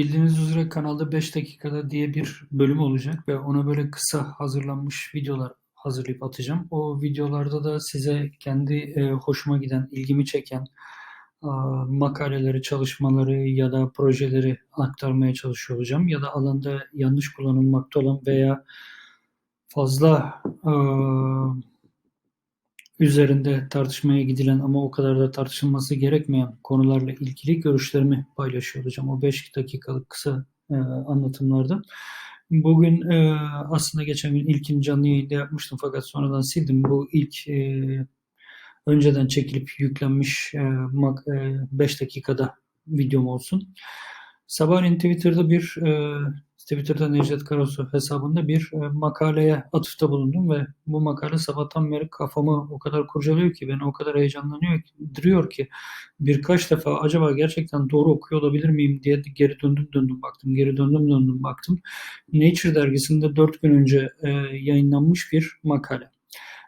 Bildiğiniz üzere kanalda 5 dakikada diye bir bölüm olacak ve ona böyle kısa hazırlanmış videolar hazırlayıp atacağım. O videolarda da size kendi e, hoşuma giden, ilgimi çeken makaleleri, çalışmaları ya da projeleri aktarmaya çalışıyor olacağım. Ya da alanda yanlış kullanılmakta olan veya fazla üzerinde tartışmaya gidilen ama o kadar da tartışılması gerekmeyen konularla ilgili görüşlerimi paylaşıyor olacağım. O 5 dakikalık kısa e, anlatımlarda. Bugün e, aslında geçen gün ilkin canlı yayında yapmıştım fakat sonradan sildim. Bu ilk e, önceden çekilip yüklenmiş 5 e, dakikada videom olsun. Sabahleyin Twitter'da bir e, Twitter'da Necdet Karasu hesabında bir e, makaleye atıfta bulundum ve bu makale sabahtan beri kafamı o kadar kurcalıyor ki beni o kadar heyecanlanıyor duruyor ki birkaç defa acaba gerçekten doğru okuyor olabilir miyim diye geri döndüm döndüm baktım geri döndüm döndüm baktım. Nature dergisinde 4 gün önce e, yayınlanmış bir makale.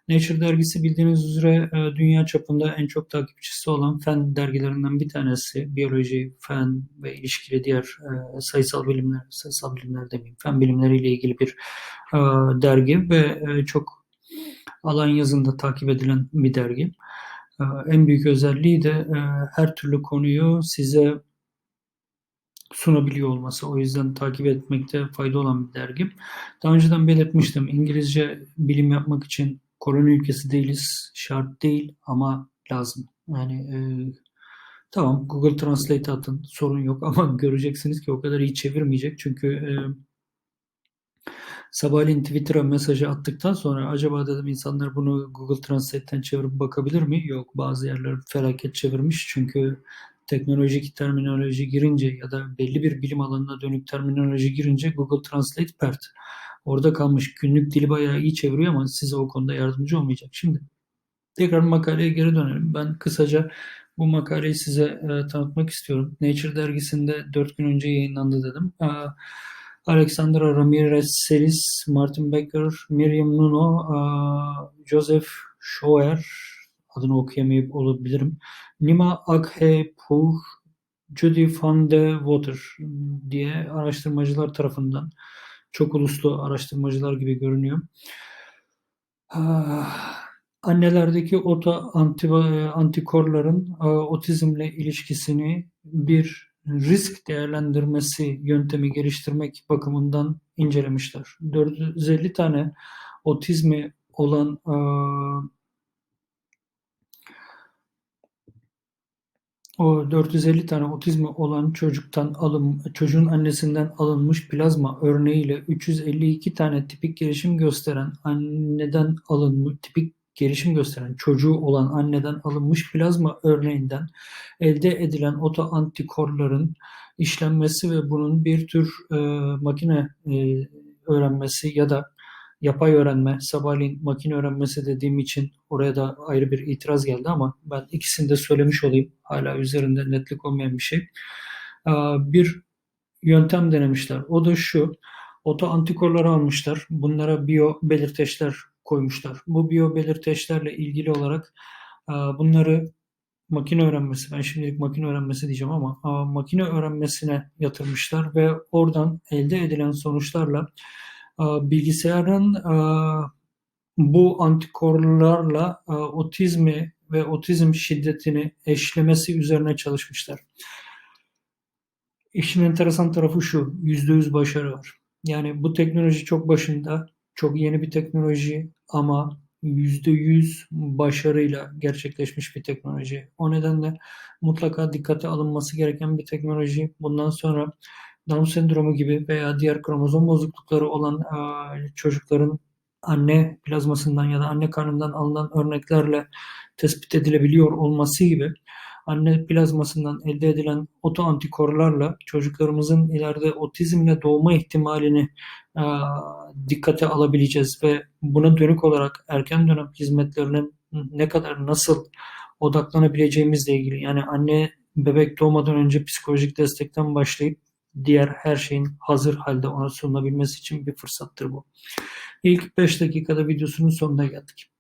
Nature dergisi bildiğiniz üzere e, dünya çapında en çok takipçisi olan fen dergilerinden bir tanesi. Biyoloji, fen ve ilişkili diğer e, sayısal bilimler, sayısal bilimler demeyeyim, fen bilimleriyle ilgili bir e, dergi ve çok alan yazında takip edilen bir dergi. En büyük özelliği de her türlü konuyu size sunabiliyor olması. O yüzden takip etmekte fayda olan bir dergi. Daha önceden belirtmiştim. İngilizce bilim yapmak için koloni ülkesi değiliz. Şart değil ama lazım. Yani e, tamam Google Translate atın sorun yok ama göreceksiniz ki o kadar iyi çevirmeyecek. Çünkü e, sabahleyin Twitter'a mesajı attıktan sonra acaba dedim insanlar bunu Google Translate'ten çevirip bakabilir mi? Yok bazı yerler felaket çevirmiş çünkü teknolojik terminoloji girince ya da belli bir bilim alanına dönük terminoloji girince Google Translate pert orada kalmış. Günlük dili bayağı iyi çeviriyor ama size o konuda yardımcı olmayacak. Şimdi tekrar makaleye geri dönelim. Ben kısaca bu makaleyi size e, tanıtmak istiyorum. Nature dergisinde 4 gün önce yayınlandı dedim. E, Alexandra Ramirez Selis, Martin Becker, Miriam Nuno, e, Joseph Schauer, adını okuyamayıp olabilirim. Nima Akhe Pur, Judy van de Water diye araştırmacılar tarafından çok uluslu araştırmacılar gibi görünüyor. Ah, annelerdeki oto anti, antikorların e, otizmle ilişkisini bir risk değerlendirmesi yöntemi geliştirmek bakımından incelemişler. 450 tane otizmi olan e, O 450 tane otizmi olan çocuktan alın, çocuğun annesinden alınmış plazma örneğiyle 352 tane tipik gelişim gösteren anneden alınmış tipik gelişim gösteren çocuğu olan anneden alınmış plazma örneğinden elde edilen otoantikorların işlenmesi ve bunun bir tür e, makine e, öğrenmesi ya da yapay öğrenme, sabahleyin makine öğrenmesi dediğim için oraya da ayrı bir itiraz geldi ama ben ikisini de söylemiş olayım. Hala üzerinde netlik olmayan bir şey. Bir yöntem denemişler. O da şu. Oto antikorları almışlar. Bunlara biyo belirteçler koymuşlar. Bu biyo belirteçlerle ilgili olarak bunları makine öğrenmesi, ben şimdilik makine öğrenmesi diyeceğim ama makine öğrenmesine yatırmışlar ve oradan elde edilen sonuçlarla bilgisayarın bu antikorlarla otizmi ve otizm şiddetini eşlemesi üzerine çalışmışlar. İşin enteresan tarafı şu, %100 başarı var. Yani bu teknoloji çok başında, çok yeni bir teknoloji ama %100 başarıyla gerçekleşmiş bir teknoloji. O nedenle mutlaka dikkate alınması gereken bir teknoloji. Bundan sonra Down sendromu gibi veya diğer kromozom bozuklukları olan e, çocukların anne plazmasından ya da anne karnından alınan örneklerle tespit edilebiliyor olması gibi anne plazmasından elde edilen otoantikorlarla çocuklarımızın ileride otizmle doğma ihtimalini e, dikkate alabileceğiz ve buna dönük olarak erken dönem hizmetlerinin ne kadar nasıl odaklanabileceğimizle ilgili yani anne bebek doğmadan önce psikolojik destekten başlayıp diğer her şeyin hazır halde ona sunulabilmesi için bir fırsattır bu. İlk 5 dakikada videosunun sonuna geldik.